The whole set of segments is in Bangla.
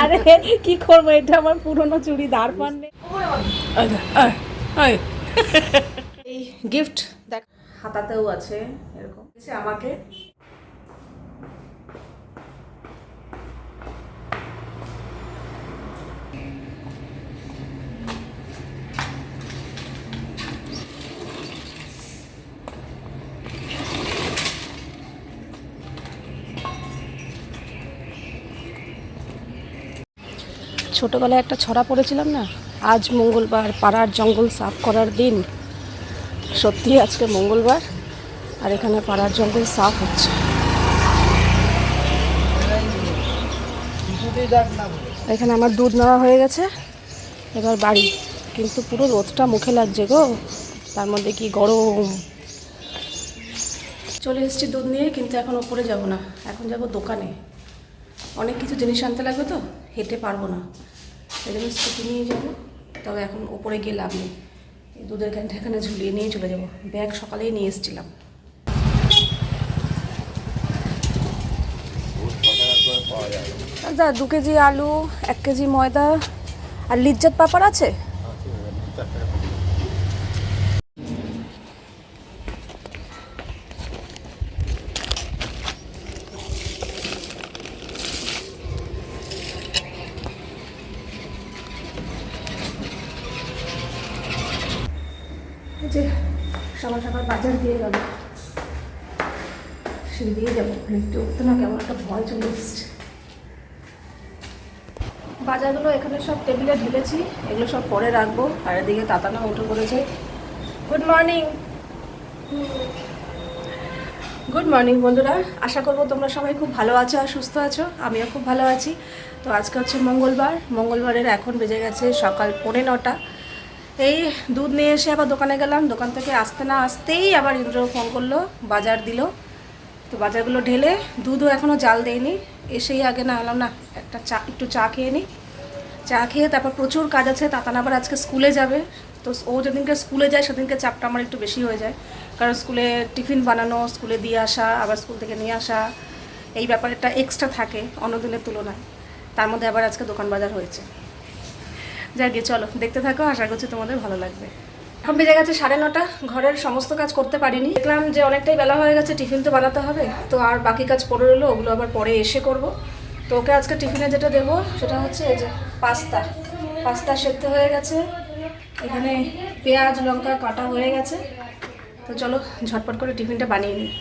আরে, কি করব? এটা আমার পুরনো চুড়ি, দাঁড় পাননি এই গিফট দেখ, হাতাতেও আছে এরকম। আমাকে ছোটোবেলায় একটা ছড়া পড়েছিলাম না? আজ মঙ্গলবার, পাড়ার জঙ্গল সাফ করার দিন। সত্যি আজকে মঙ্গলবার, আর এখানে পাড়ার জঙ্গল সাফ হচ্ছে। এখানে আমার দুধ নেওয়া হয়ে গেছে। এবার বাড়ি। কিন্তু পুরো রোদটা মুখে লাগছে গো। তার মধ্যে কি গরম। চলে এসেছি দুধ নিয়ে, কিন্তু এখন ওপরে যাব না। এখন যাব দোকানে। অনেক কিছু জিনিস আনতে লাগবে তো? হেঁটে পারব না। সেই জন্য স্কুটি নিয়ে যাব। তবে এখন ওপরে গিয়ে লাভ নেই। দুধের ক্যানটা এখানে ঝুলিয়ে নিয়ে চলে যাব। ব্যাগ সকালেই নিয়ে এসেছিলাম। দাদা দু কেজি আলু, এক কেজি ময়দা আর লিজ্জাত পাপড় আছে এই যে সকাল সকাল বাজার দিয়ে যাব। সিঁড়ি দিয়ে যাব। লিফটে উঠতে না কেমন একটা ভয় চলে এসছে। বাজারগুলো এখানে সব টেবিলে ঢেলেছি এগুলো সব পরে রাখব। আর এদিকে তাতানা উঠে পড়েছে। গুড মর্নিং গুড মর্নিং বন্ধুরা। আশা করব তোমরা সবাই খুব ভালো আছো আর সুস্থ আছো। আমিও খুব ভালো আছি। তো আজকে হচ্ছে মঙ্গলবার। মঙ্গলবারের এখন বেজে গেছে সকাল পৌনে নটা। এই দুধ নিয়ে এসে আবার দোকানে গেলাম। দোকান থেকে আসতে না আসতেই আবার ইন্দ্র ফোন করল, বাজার দিল। তো বাজারগুলো ঢেলে দুধও এখনও জাল দেয়নি। এসেই আগে না আলাম না, একটা চা, একটু চা খেয়ে নিই চা খেয়ে তারপর প্রচুর কাজ আছে, তাতান আবার আজকে স্কুলে যাবে। তো ও যেদিনকে স্কুলে যায়, সেদিনকে চাপটা আমার একটু বেশি হয়ে যায়। কারণ স্কুলে টিফিন বানানো, স্কুলে দিয়ে আসা, আবার স্কুল থেকে নিয়ে আসা, এই ব্যাপারটা এক্সট্রা থাকে অন্য দিনের তুলনায়। তার মধ্যে আবার আজকে দোকান বাজার হয়েছে। যাই গিয়ে চলো, দেখতে থাকো, আশা করছি তোমাদের ভালো লাগবে। এখন বেজে গেছে সাড়ে নটা, ঘরের সমস্ত কাজ করতে পারিনি। দেখলাম যে অনেকটাই বেলা হয়ে গেছে, টিফিন তো বানাতে হবে, তো আর বাকি কাজ পড়ে রইল, ওগুলো আবার পরে এসে করব। তো ওকে আজকে টিফিনে যেটা দেবো, সেটা হচ্ছে এই যে পাস্তা। পাস্তা সেদ্ধ হয়ে গেছে, এখানে পেঁয়াজ, লঙ্কা কাটা হয়ে গেছে। তো চলো, ঝটপট করে টিফিনটা বানিয়ে নিই।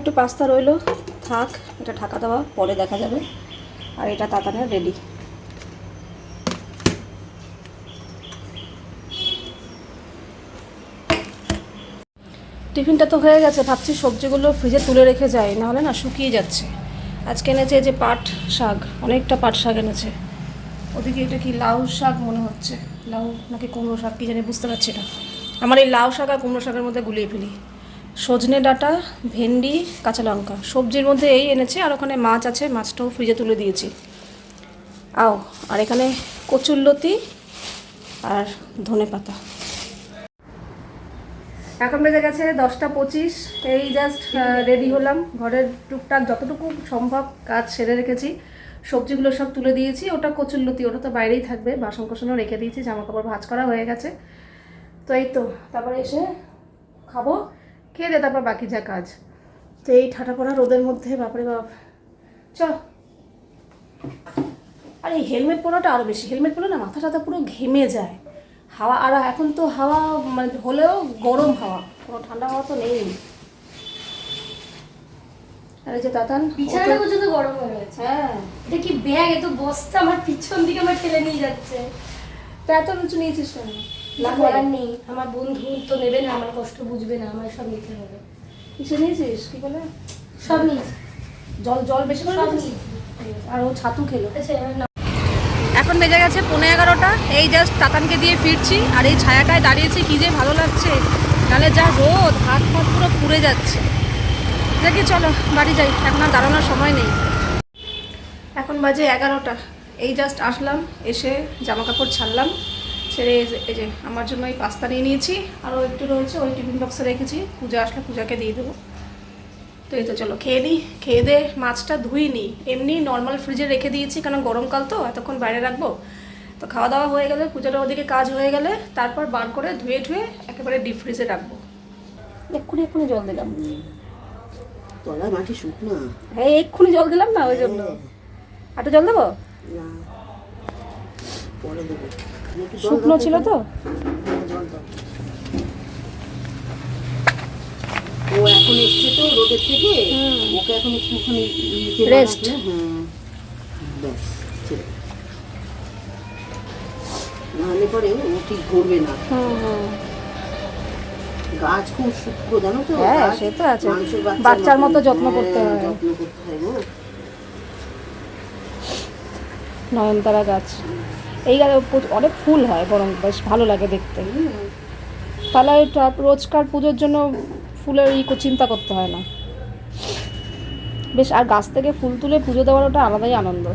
একটু পাস্তা রইল। থাক, এটা ঢাকা দেওয়া, পরে দেখা যাবে। আর এটা তাতানের রেডি টিফিনটা তো হয়ে গেছে, ভাবছি সবজিগুলো ফ্রিজে তুলে রেখে যাই, নাহলে না শুকিয়ে যাচ্ছে। আজকে এনেছে যে পাট শাক, অনেকটা পাট শাক এনেছে। ওদিকে এটা কি লাউ শাক মনে হচ্ছে? লাউ নাকি কুমড়ো শাক, কি জানি, বুঝতে পারছি না। আমার এই লাউ শাক আর কুমড়ো শাকের মধ্যে গুলিয়ে ফেলি। সজনে ডাঁটা, ভেন্ডি, কাঁচা লঙ্কা। সবজির মধ্যে এই এনেছে, আর ওখানে মাছ আছে, মাছটাও ফ্রিজে তুলে দিয়েছি। আও, আর এখানে কচুরলতি আর ধনে পাতা। এখন বেজে গেছে দশটা পঁচিশ। এই জাস্ট রেডি হলাম। ঘরের টুকটাক যতটুকু সম্ভব কাজ সেরে রেখেছি। সবজিগুলো সব তুলে দিয়েছি। ওটা কচুরলতি ওটা তো বাইরেই থাকবে। বাসন কোসনও রেখে দিয়েছি জামা কাপড় ভাজ করা হয়ে গেছে। তো এই তো, তারপরে এসে খাব। খেয়ে দে তারপর বাকি যা কাজ। তো এই ঠাটা পড়া রোদের মধ্যে বাপরে বাপ। চ। আর এই হেলমেট পরাটা আরও বেশি। হেলমেট পরলে না মাথা টাথা পুরো ঘেমে যায়। হাওয়া আর এখন তো হাওয়া মানে হলেও গরম হাওয়া। কোনো ঠান্ডা হাওয়া তো নেই। আর যে দাদান বিছানাটা পর্যন্ত গরম হয়ে গেছে। হ্যাঁ। এটা কি ব্যাগ? এত বস্তা আমার পিছন দিকে আমার ঠেলে নিয়ে যাচ্ছে। তা এত কিছু নিয়েছিস কেন? না করার নেই। আমার বন্ধু তো নেবে না আমার কষ্ট বুঝবে না আমার সব নিতে হবে। কিছু নিয়েছিস? কি বলে? সব নিয়েছি। জল জল বেশি করে সব আর ও ছাতু খেলো। আচ্ছা এখন বেজে গেছে পনেরো এগারোটা। এই জাস্ট তাতানকে দিয়ে ফিরছি আর এই ছায়াটায় দাঁড়িয়েছি কি যে ভালো লাগছে। নাহলে যা রোদ হাত ফাত পুরো পুড়ে যাচ্ছে। দেখি চলো বাড়ি যাই। এখন আর দাঁড়ানোর সময় নেই। এখন বাজে এগারোটা। এই জাস্ট আসলাম এসে জামা কাপড় ছাড়লাম। ছেড়ে এই যে- আমার জন্য এই পাস্তা নিয়ে নিয়েছি। আরও একটু রয়েছে ওই টিফিন বক্সে রেখেছি। পূজা আসলে পূজাকে দিয়ে দেবো। তো এই তো চলো খেয়ে নিই খেয়ে দে মাছটা ধুই নিই এমনি নর্মাল ফ্রিজে রেখে দিয়েছি কারণ গরমকাল তো এতক্ষণ বাইরে রাখব। তো খাওয়া দাওয়া হয়ে গেলে পূজাটা ওদিকে কাজ হয়ে গেলে তারপর বার করে ধুয়ে ধুয়ে একেবারে ডিপ ফ্রিজে রাখব। এক্ষুনি এক্ষুনি জল দিলাম। তলায় মাটি শুকনো। হ্যাঁ এক্ষুনি জল দিলাম না ওই জন্য। একটু জল দেবো? না পরে দেবো। শুকনো ছিল তো? হ্যাঁ, ও এখন এসছে তো রোদের থেকে? ওকে এখন একটুখানি ইয়ে. বানাতে, হ্যাঁ। ব্যাস নাহলে পরে ও ঠিক ঘুরবে না। গাছ খুব সূক্ষ্ম জানো তো? হ্যাঁ, সে তো আছে। বাচ্চার মতো যত্ন হ্যাঁ, করতে হয়। যত্ন করতে হয় নয়নতারা গাছ। এই অনেক ফুল হয় বরং বেশ ভালো লাগে দেখতে। তাহলে এটা রোজকার পুজোর জন্য ফুলের ই চিন্তা করতে হয় না। বেশ আর গাছ থেকে ফুল তুলে পুজো দেওয়ার ওটা আলাদাই আনন্দ।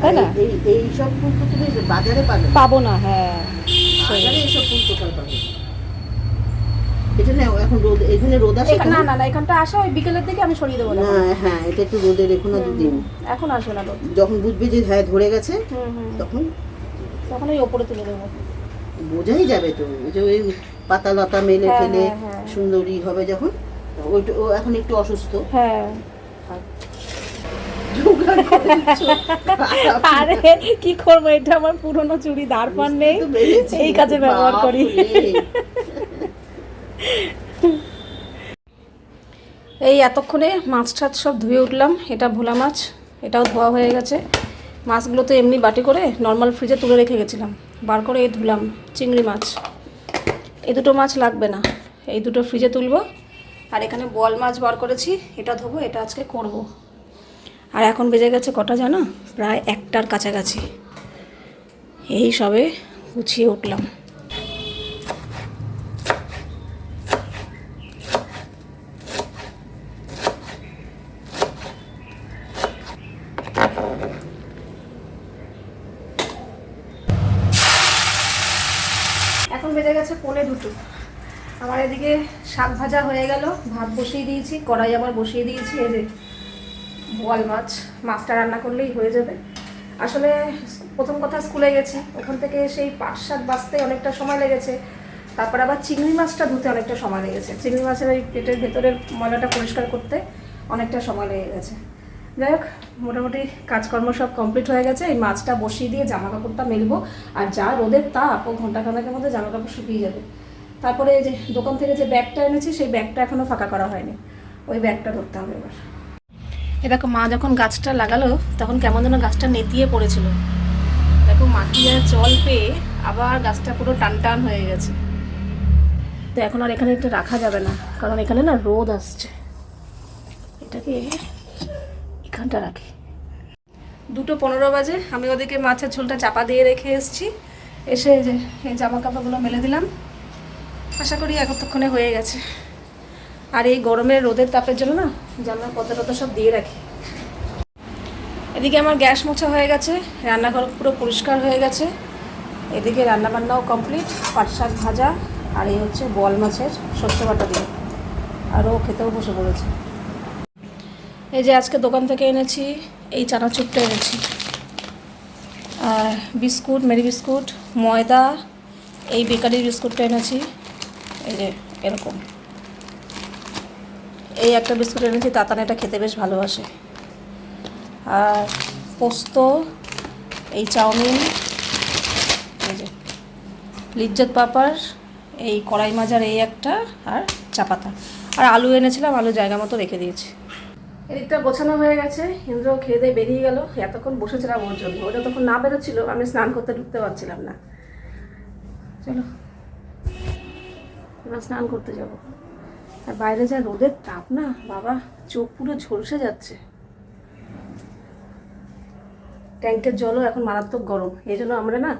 তাই না? এই এই সব ফুল তো তুমি বাজারে পাবে। পাবো না হ্যাঁ। বাজারে এইসব ফুল পাবে। এটা না এখন রোদ এখানে রোদ আসে না না না এখানটা আসা ওই বিকেলের দিকে আমি সরিয়ে দেবো না। হ্যাঁ এটা একটু রোদে রেখো না দুদিন এখন আসবে না রোদ। যখন বুঝবে যে হ্যাঁ ধরে গেছে তখন তখন ওই ওপরে তুলে দেবো। বোঝাই যাবে তো ওই যে ওই পাতা লতা মেলে হ্যাঁ, ফেলে হ্যাঁ, হ্যাঁ। সুন্দরী হবে যখন ওইটা ও এখন একটু অসুস্থ। হ্যাঁ। আরে কি করব এটা আমার পুরনো চুড়ি দাঁড়পান নেই। এই কাজে ব্যবহার করি। এই এতক্ষণে মাছ টাছ সব ধুয়ে উঠলাম। এটা ভোলা মাছ, এটাও ধোয়া হয়ে গেছে। মাছগুলো তো এমনি বাটি করে নর্মাল ফ্রিজে তুলে রেখে গেছিলাম। বার করে এই ধুলাম, চিংড়ি মাছ। এই দুটো মাছ লাগবে না, এই দুটো ফ্রিজে তুলব। আর এখানে বল মাছ বার করেছি, এটা ধোবো, এটা আজকে করব। আর এখন বেজে গেছে কটা জানো? প্রায় একটার কাছাকাছি। এই সবে গুছিয়ে উঠলাম এখন বেজে গেছে পনে দুটো আমার এদিকে শাক ভাজা হয়ে গেল, ভাত বসিয়ে দিয়েছি, কড়াই আবার বসিয়ে দিয়েছি, এই যে বোয়াল মাছ, মাছটা রান্না করলেই হয়ে যাবে। আসলে প্রথম কথা স্কুলে গেছি, ওখান থেকে সেই পাট শাক বাঁচতে অনেকটা সময় লেগেছে, তারপর আবার চিংড়ি মাছটা ধুতে অনেকটা সময় লেগেছে। চিংড়ি মাছের ওই পেটের ভেতরের ময়লাটা পরিষ্কার করতে অনেকটা সময় লেগে গেছে। যাই হোক, মোটামুটি কাজকর্ম সব কমপ্লিট হয়ে গেছে, এই মাছটা বসিয়ে দিয়ে জামা কাপড়টা মেলবো, আর যা রোদের তাপ, ও ঘণ্টা খানেকের মধ্যে জামা কাপড় শুকিয়ে যাবে। তারপরে যে দোকান থেকে যে ব্যাগটা এনেছি, সেই ব্যাগটা এখনও ফাঁকা করা হয়নি। ওই ব্যাগটা ধরতে হবে এবার। এ দেখো, মা যখন গাছটা লাগালো, তখন কেমন যেন গাছটা নেতিয়ে পড়েছিল। দেখো মাটি আর জল পেয়ে আবার গাছটা পুরো টান টান হয়ে গেছে। তো এখন আর এখানে এটা রাখা যাবে না, কারণ এখানে না রোদ আসছে। এটাকে এখানটা রাখি। দুটো পনেরো বাজে, আমি ওদিকে মাছের ঝোলটা চাপা দিয়ে রেখে এসেছি। এসে যে, এই জামা কাপড়গুলো মেলে দিলাম। আশা করি এতক্ষণে হয়ে গেছে। আর এই গরমের রোদের তাপের জন্য না জানলার পথে টথা সব দিয়ে রাখি। এদিকে আমার গ্যাস মোছা হয়ে গেছে, রান্নাঘর পুরো পরিষ্কার হয়ে গেছে। এদিকে রান্নাবান্নাও কমপ্লিট, পাট শাক ভাজা, আর এই হচ্ছে বল মাছের সর্ষে বাটা দিয়ে। আরও খেতেও বসে পড়েছে। এই যে আজকে দোকান থেকে এনেছি, এই চানাচুরটা এনেছি। আর বিস্কুট, মেরি বিস্কুট, ময়দা, এই বেকারির বিস্কুটটা এনেছি। এই যে, এরকম। এই একটা বিস্কুট এনেছি, তাতান এটা খেতে বেশ ভালোবাসে। আর পোস্ত, এই চাউমিন, এই যে, লিজ্জত পাপার, এই কড়াই মাজার এই একটা আর চাপাতা। আর আলু এনেছিলাম, আলু জায়গা মতো রেখে দিয়েছি। এদিকটা গোছানো হয়ে গেছে ইন্দ্র খেয়ে দিয়ে বেরিয়ে গেল। এতক্ষণ বসেছিলাম ওর জন্য। ওটা তখন না বেরোচ্ছিল, আমি স্নান করতে ঢুকতে পারছিলাম না। চলো। এবার স্নান করতে যাব। আর বাইরে যা রোদের তাপ না, বাবা, চোখ পুরো ঝলসে যাচ্ছে। ট্যাঙ্কের জলও এখন মারাত্মক গরম। এই জন্য আমরা না,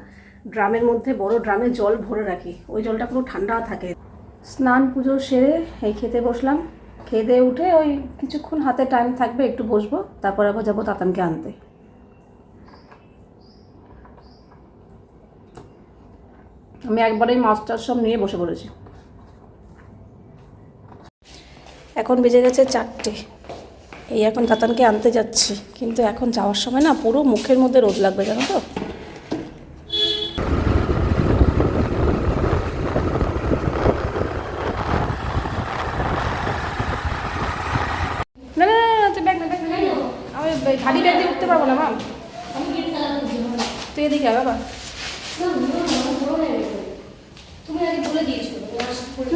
ড্রামের মধ্যে বড় ড্রামে জল ভরে রাখি। ওই জলটা পুরো ঠান্ডা থাকে। স্নান পুজো সেরে এই খেতে বসলাম। খেতে উঠে ওই কিছুক্ষণ হাতে টাইম থাকবে, একটু বসবো। তারপর আবার যাব তাতানকে আনতে। আমি একবারেই মাছটার সব নিয়ে বসে পড়েছি। এখন বেজে গেছে চারটে এই এখন তাতানকে আনতে যাচ্ছি কিন্তু এখন যাওয়ার সময় না পুরো মুখের মধ্যে রোদ লাগবে জানো তো উঠতে পারব না না তুই এদিকে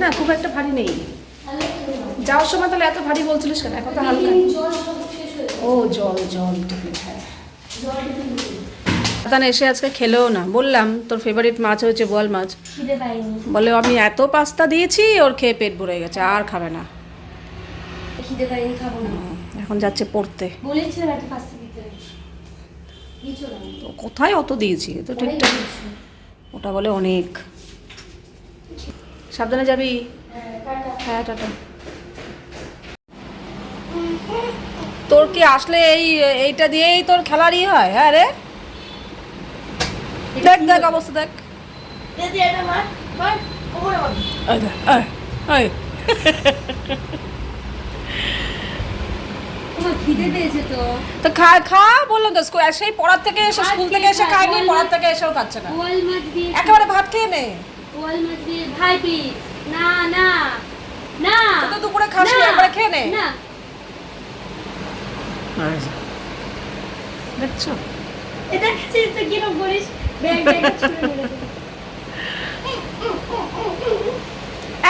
না, হয়ে খুব একটা ভারী নেই। যাওয়ার সময় তাহলে এত ভারী বলছিলিস কেন? এখন তো হালকা। ও জল জল টিফিন হ্যাঁ। এসে আজকে খেলেও না। বললাম তোর ফেভারিট মাছ হয়েছে বোয়াল মাছ। বলে আমি এত পাস্তা দিয়েছি ওর খেয়ে পেট ভরে গেছে আর খাবে না। এখন যাচ্ছে পড়তে। কোথায় অত দিয়েছি? তো ঠিকঠাক। ওটা বলে অনেক। সাবধানে যাবি? হ্যাঁ, টাটা। তোর কি আসলে এই এইটা দিয়েই তোর খেলারই হয়? হ্যাঁ রে। দেখ দেখ অবস্থা দেখ। তো। খা খা বললাম তো সেই পড়ার থেকে এসে ভাত স্কুল থেকে এসে খা, খায়নি পড়ার থেকে এসেও খাচ্ছে না। একেবারে ভাত খেয়ে নে। ভাই প্লিজ না না না তুই তো দুপুরে না, একবারে খেয়ে নে। না। দেখছ? এটা কাছে তো কিরম করিস? ব্যাগ ব্যাগ ছুঁড়ে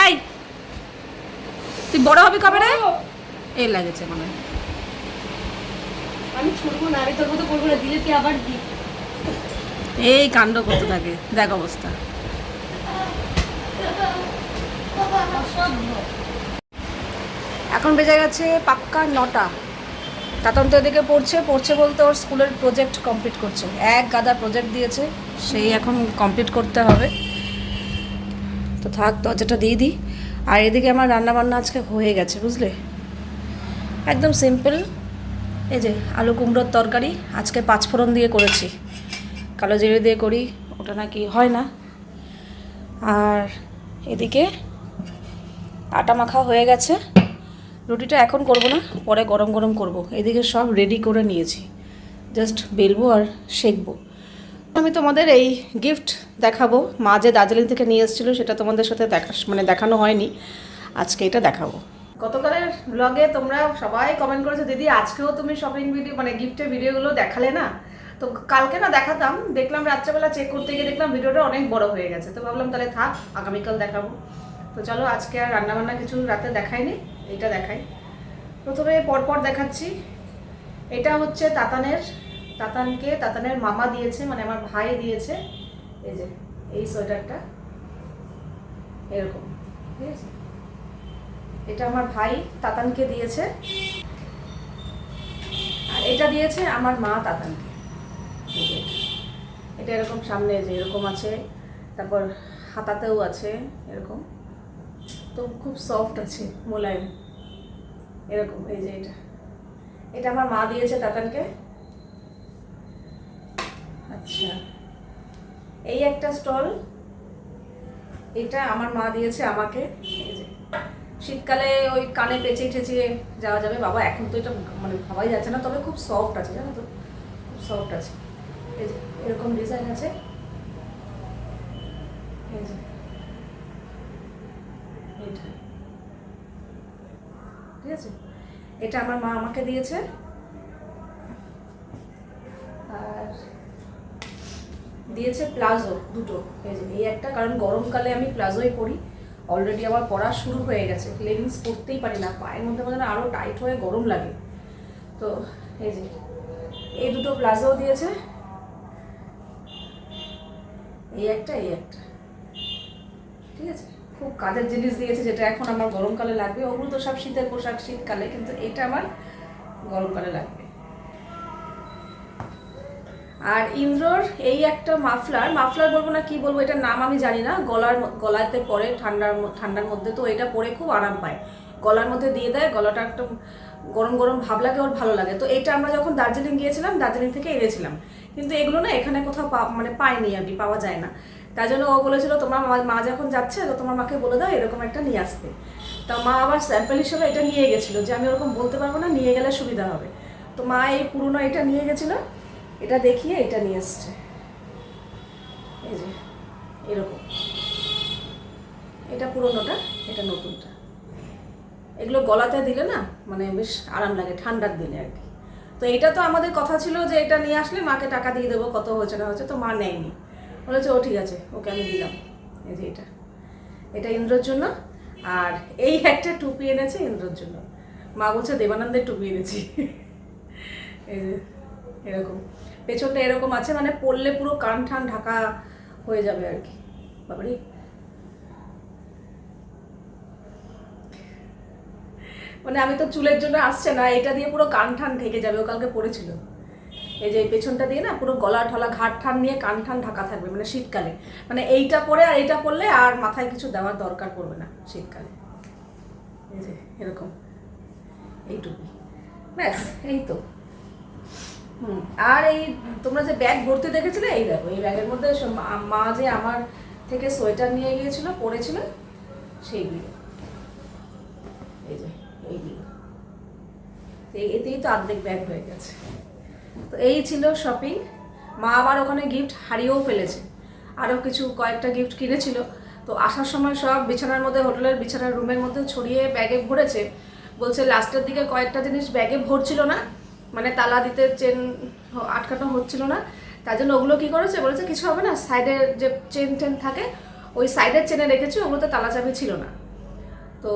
এই তুই বড় হবি কবে রে? এই লাগেছে মনে হয়। আমি ছুড়বো না আমি তোর মতো করব না দিলে তুই আবার দি। এই কাণ্ড করতে থাকে দেখ অবস্থা। এখন বেজে গেছে পাক্কা নটা। তাতন তো এদিকে পড়ছে পড়ছে বলতে ওর স্কুলের প্রজেক্ট কমপ্লিট করছে। এক গাদা প্রজেক্ট দিয়েছে, সেই এখন কমপ্লিট করতে হবে। তো থাক, দরজাটা দিয়ে দিই। আর এদিকে আমার রান্না বান্না আজকে হয়ে গেছে, বুঝলে? একদম সিম্পল এই যে আলু কুমড়োর তরকারি, আজকে পাঁচফোড়ন দিয়ে করেছি। কালো জিরে দিয়ে করি, ওটা নাকি হয় না। আর এদিকে আটা মাখা হয়ে গেছে। রুটিটা এখন করব না, পরে গরম গরম করব। এদিকে সব রেডি করে নিয়েছি। জাস্ট বেলবো আর সেকবো। আমি তোমাদের এই গিফট দেখাবো। মা যে দার্জিলিং থেকে নিয়ে এসেছিল, সেটা তোমাদের সাথে দেখা মানে দেখানো হয়নি। আজকে এটা দেখাবো। গতকালের ব্লগে তোমরা সবাই কমেন্ট করেছ, দিদি, আজকেও তুমি শপিং ভিডিও মানে গিফটের ভিডিওগুলো দেখালে না? তো কালকে না দেখাতাম, দেখলাম রাত্রেবেলা চেক করতে গিয়ে দেখলাম ভিডিওটা অনেক বড় হয়ে গেছে। তো ভাবলাম তাহলে থাক, আগামীকাল দেখাবো। তো চলো, আজকে আর রান্নাবান্না কিছু রাতে দেখাইনি, এইটা দেখাই। প্রথমে পরপর দেখাচ্ছি। এটা হচ্ছে তাতানের, তাতানকে তাতানের মামা দিয়েছে মানে আমার ভাই দিয়েছে। এই যে, এই সোয়েটারটা। এরকম, ঠিক আছে? এটা আমার ভাই তাতানকে দিয়েছে। আর এটা দিয়েছে আমার মা তাতানকে। এটা এরকম সামনে যে এরকম আছে, তারপর হাতাতেও আছে, এরকম। তো খুব সফট আছে মোলায়েম। এরকম, এই যে এটা। এটা আমার মা দিয়েছে তাতানকে। আচ্ছা। এই একটা স্টল। এটা আমার মা দিয়েছে আমাকে। শীতকালে ওই কানে পেঁচিয়ে টেচিয়ে যাওয়া যাবে। বাবা, এখন তো এটা মানে ভাবাই যাচ্ছে না, তবে খুব সফট আছে, জানো তো? খুব সফট আছে। এই যে, এরকম ডিজাইন আছে। এই যে। ঠিক আছে? এটা আমার মা আমাকে দিয়েছে। আর দিয়েছে প্লাজো দুটো। এই একটা, কারণ গরমকালে আমি প্লাজোই পরি। অলরেডি আমার পড়া শুরু হয়ে গেছে। লেগিংস পরতেই পারি না। পায়ের মধ্যে মধ্যে আরও টাইট হয়ে গরম লাগে। তো, এই যে, এই দুটো প্লাজো দিয়েছে। এই একটা এই একটা। ঠিক আছে? খুব কাজের জিনিস দিয়েছে, যেটা এখন আমার গরমকালে লাগবে। ওগুলো তো সব শীতের পোশাক শীতকালে, কিন্তু এটা আমার গরমকালে লাগবে। আর ইন্দ্রর এই একটা মাফলার মাফলার বলব না, কি বলব, এটার নাম আমি জানি না। গলার গলাতে পরে ঠান্ডার ঠান্ডার মধ্যে, তো এটা পরে খুব আরাম পায়। গলার মধ্যে দিয়ে দেয়, গলাটা একটা গরম গরম ভাব লাগে, ওর ভালো লাগে। তো এটা আমরা যখন দার্জিলিং গিয়েছিলাম, দার্জিলিং থেকে এনেছিলাম। কিন্তু এগুলো না এখানে কোথাও মানে পাইনি আর কি, পাওয়া যায় না। তাই জন্য ও বলেছিল, তোমার মা- যখন যাচ্ছে, তো তোমার মাকে বলে দাও, এরকম একটা নিয়ে আসতে। তা মা আবার স্যাম্পেল হিসেবে এটা নিয়ে গেছিল যে, আমি ওরকম বলতে পারব না, নিয়ে গেলে সুবিধা হবে। তো মা এই পুরনো এটা নিয়ে গেছিল, এটা দেখিয়ে এটা নিয়ে এসছে। এই যে, এরকম। এটা পুরনোটা, এটা নতুনটা। এগুলো গলাতে দিলে না মানে বেশ আরাম লাগে, ঠান্ডার দিনে আর কি। তো এটা তো আমাদের কথা ছিল যে, এটা নিয়ে আসলে মাকে টাকা দিয়ে দেবো, কত হয়েছে না হয়েছে, তো মা নেয়নি। বলেছে, ও, ঠিক আছে, ওকে আমি দিলাম। এই যে এটা। এটা ইন্দ্রর জন্য। আর এই একটা টুপি এনেছে ইন্দ্রর জন্য। মা বলছে, দেবানন্দের টুপি এনেছি। এই যে, এরকম। পেছনটা এরকম আছে মানে পরলে পুরো কান ঠান ঢাকা হয়ে যাবে আর কি। বাবারি। মানে আমি তো চুলের জন্য আসছে না, এটা দিয়ে পুরো কান ঠান ঢেকে যাবে, ও কালকে পড়েছিল। এই যে পেছনটা দিয়ে না পুরো গলা ঠলা ঘাট ঠান নিয়ে কান ঠান ঢাকা থাকবে মানে শীতকালে। মানে এইটা পরে আর এইটা পরলে আর মাথায় কিছু দেওয়ার দরকার পড়বে না শীতকালে। এই যে, এরকম। এইটুকুই ব্যাস, এই তো। হুম, আর এই তোমরা যে ব্যাগ ভর্তি দেখেছিলে, এই দেখো, এই ব্যাগের মধ্যে মা- যে আমার থেকে সোয়েটার নিয়ে গিয়েছিল পরেছিল সেইগুলো এই যে এইগুলো এতেই তো আর্ধেক ব্যাগ হয়ে গেছে। তো এই ছিল শপিং মা আবার ওখানে গিফট হারিয়েও ফেলেছে। আরও কিছু কয়েকটা গিফট কিনেছিল। তো আসার সময় সব বিছানার মধ্যে, হোটেলের বিছানার রুমের মধ্যে ছড়িয়ে ব্যাগে ভরেছে। বলছে লাস্টের দিকে কয়েকটা জিনিস ব্যাগে ভরছিল না। মানে তালা দিতে চেন আটকানো হচ্ছিল না। তার জন্য ওগুলো কী করেছে? বলেছে, কিছু হবে না। সাইডের যে চেন টেন থাকে, ওই সাইডের চেনে রেখেছে। ওগুলোতে তালা চাবি ছিল না। তো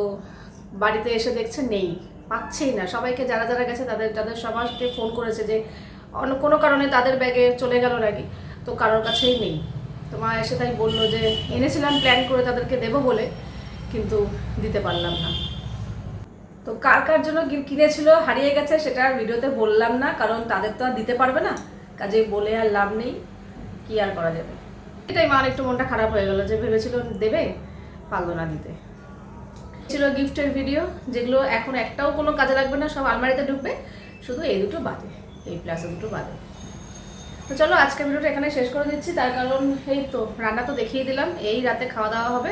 বাড়িতে এসে দেখছে, নেই। পাচ্ছেই না। সবাইকে যারা যারা গেছে, তাদের তাদের সবাইকে ফোন করেছে যে অন্য কোনো কারণে তাদের ব্যাগে চলে গেল নাকি তো কারোর কাছেই নেই। তো মা এসে তাই বলল যে, এনেছিলাম প্ল্যান করে তাদেরকে দেবো বলে, কিন্তু দিতে পারলাম না। তো কার কার জন্য কিনেছিল, হারিয়ে গেছে সেটা ভিডিওতে বললাম না, কারণ তাদের তো আর দিতে পারবে না। কাজে বলে আর লাভ নেই, কি আর করা যাবে? এটাই মার একটু মনটা খারাপ হয়ে গেল যে ভেবেছিল দেবে, পারল না দিতে। ছিল গিফটের ভিডিও, যেগুলো এখন একটাও কোনো কাজে লাগবে না, সব আলমারিতে ঢুকবে, শুধু এই দুটো বাদে। এই প্লাস দুটো বাদে। তো চলো, আজকের ভিডিওটা এখানে শেষ করে দিচ্ছি। তার কারণ, এই তো, রান্না তো দেখিয়ে দিলাম। এই রাতে খাওয়া দাওয়া হবে।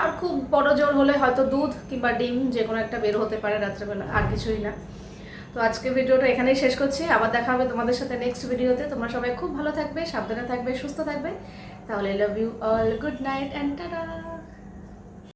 আর খুব বড় জোর হলে হয়তো দুধ কিংবা ডিম যে কোনো একটা বের হতে পারে রাত্রেবেলা, আর কিছুই না। তো আজকে ভিডিওটা এখানেই শেষ করছি। আবার দেখা হবে তোমাদের সাথে নেক্সট ভিডিওতে তোমরা সবাই খুব ভালো থাকবে, সাবধানে থাকবে, সুস্থ থাকবে। তাহলে love you all good night and tata